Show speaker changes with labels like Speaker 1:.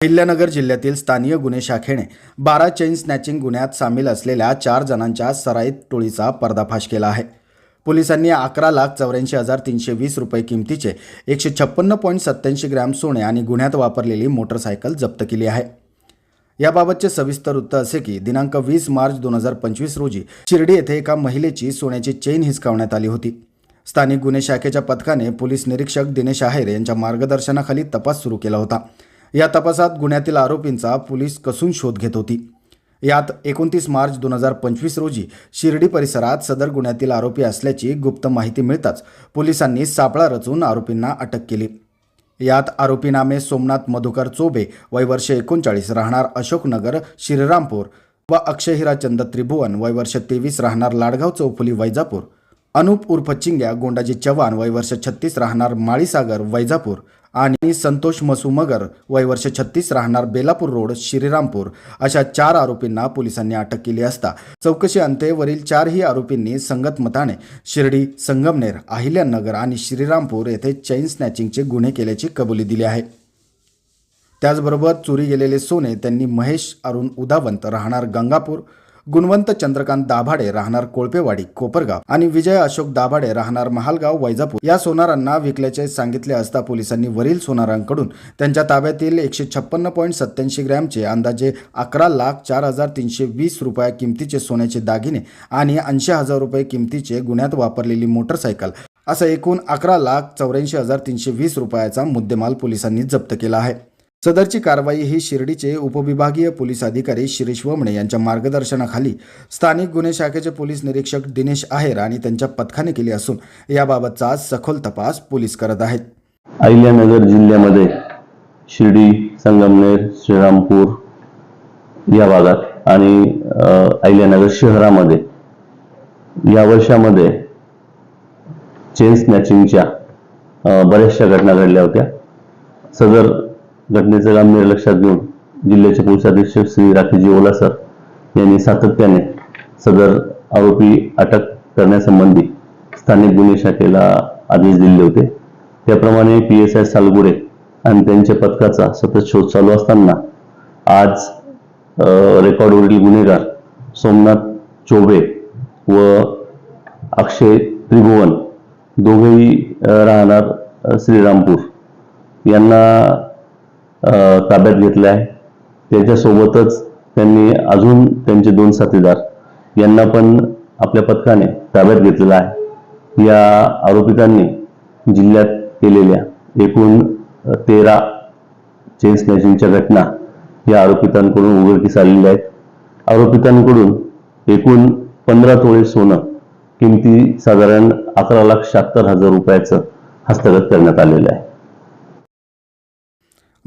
Speaker 1: अहिल्यानगर जिल्ह्यातील स्थानीय गुन्हे शाखेने बारा चेन स्नॅचिंग गुन्ह्यात सामील असलेल्या चार जणांच्या सराईत टोळीचा पर्दाफाश केला आहे. पोलिसांनी अकरा लाख चौऱ्याऐंशी हजार तीनशे वीस रुपये किमतीचे एकशे छप्पन्न पॉईंट सत्त्याऐंशी ग्रॅम सोने आणि गुन्ह्यात वापरलेली मोटरसायकल जप्त केली आहे. याबाबतचे सविस्तर वृत्त असे की दिनांक वीस मार्च दोन हजार पंचवीस रोजी शिर्डी येथे एका महिलेची सोन्याची चेन हिसकावण्यात आली होती. स्थानिक गुन्हे शाखेच्या पथकाने पोलीस निरीक्षक दिनेश आहेर यांच्या मार्गदर्शनाखाली तपास सुरू केला होता. या तपासात गुन्ह्यातील आरोपींचा पोलीस कसून शोध घेत होती. यात एकोणतीस मार्च दोन हजार पंचवीस रोजी शिर्डी परिसरात सदर गुन्ह्यातील आरोपी असल्याची गुप्त माहिती मिळताच पोलिसांनी सापळा रचून आरोपींना अटक केली. यात आरोपीनामे सोमनाथ मधुकर चोबे वय वर्ष एकोणचाळीस राहणार अशोकनगर श्रीरामपूर व अक्षय हिराचंद त्रिभुवन वय वर्ष तेवीस राहणार लाडगाव चौफुली वैजापूर. अनुप उर्फ चिंग्या गोंडाजी चव्हाण वय वर्ष छत्तीस राहणार माळीसागर वैजापूर. आणि संतोष मसू मगर वय वर्ष छत्तीस राहणार बेलापूर रोड श्रीरामपूर अशा चार आरोपींना पोलिसांनी अटक केली असता चौकशी अंते वरील चारही आरोपींनी संगतमताने शिर्डी संगमनेर अहिल्यानगर आणि श्रीरामपूर येथे चैन स्नॅचिंगचे गुन्हे केल्याची कबुली दिली आहे. त्याचबरोबर चोरी गेलेले सोने त्यांनी महेश अरुण उदावंत राहणार गंगापूर गुणवंत चंद्रकांत दाभाडे राहणार कोळपेवाडी कोपरगाव आणि विजय अशोक दाभाडे राहणार महालगाव वैजापूर. या सोनारांना विकल्याचे सांगितले असता पोलिसांनी वरील सोनारांकडून त्यांच्या ताब्यातील एकशे छप्पन्न पॉईंट सत्याऐंशी ग्रॅमचे अंदाजे अकरा लाख चार हजार तीनशे वीस रुपया किमतीचे सोन्याचे दागिने आणि ऐंशी हजार रुपये किमतीचे गुन्ह्यात वापरलेली मोटरसायकल. असं एकूण अकरा लाख चौऱ्याऐंशी हजार तीनशे वीस रुपयाचा मुद्देमाल पोलिसांनी जप्त केला आहे. सदरची कारवाई ही शिर्डीचे उपविभागीय पोलीस अधिकारी शिरीष वमणे यांच्या मार्गदर्शनाखाली स्थानिक गुन्हे शाखेचे पोलीस निरीक्षक दिनेश आहेर आणि त्यांच्या पथकाने केली असून याबाबतचा सखोल तपास पोलीस करत आहेत.
Speaker 2: अहिल्यानगर जिल्ह्यामध्ये शिर्डी संगमनेर श्रीरामपूर या भागात आणि अहिल्यानगर शहरामध्ये या वर्षामध्ये चेन स्नॅचिंगच्या बऱ्याचशा घटना घडल्या होत्या. सदर घटनेचं गांभीर्य लक्षात घेऊन जिल्ह्याचे पोलीस अधीक्षक श्री राखीजी ओलासर यांनी सातत्याने सदर आरोपी अटक करण्यासंबंधी स्थानिक गुन्हे शाखेला आदेश दिले होते. त्याप्रमाणे पी एस आय सालगुडे आणि त्यांच्या पथकाचा सतत शोध चालू असताना आज रेकॉर्डवरील गुन्हेगार सोमनाथ चोबे व अक्षय त्रिभुवन दोघेही राहणार श्रीरामपूर. यांना ताब्यात घेतले आहे त्याच्यासोबतच त्यांनी अजून त्यांचे दोन साथीदार यांना पण आपल्या पथकाने ताब्यात घेतलेला आहे. या आरोपितांनी जिल्ह्यात केलेल्या एकूण तेरा चेन स्नॅचिंगच्या घटना या आरोपितांकडून उघडकीस आलेल्या आहेत. आरोपितांकडून एकूण पंधरा तोळे सोनं किमती साधारण अकरा लाख शहात्तर हजार रुपयाचं हस्तगत करण्यात आलेलं आहे.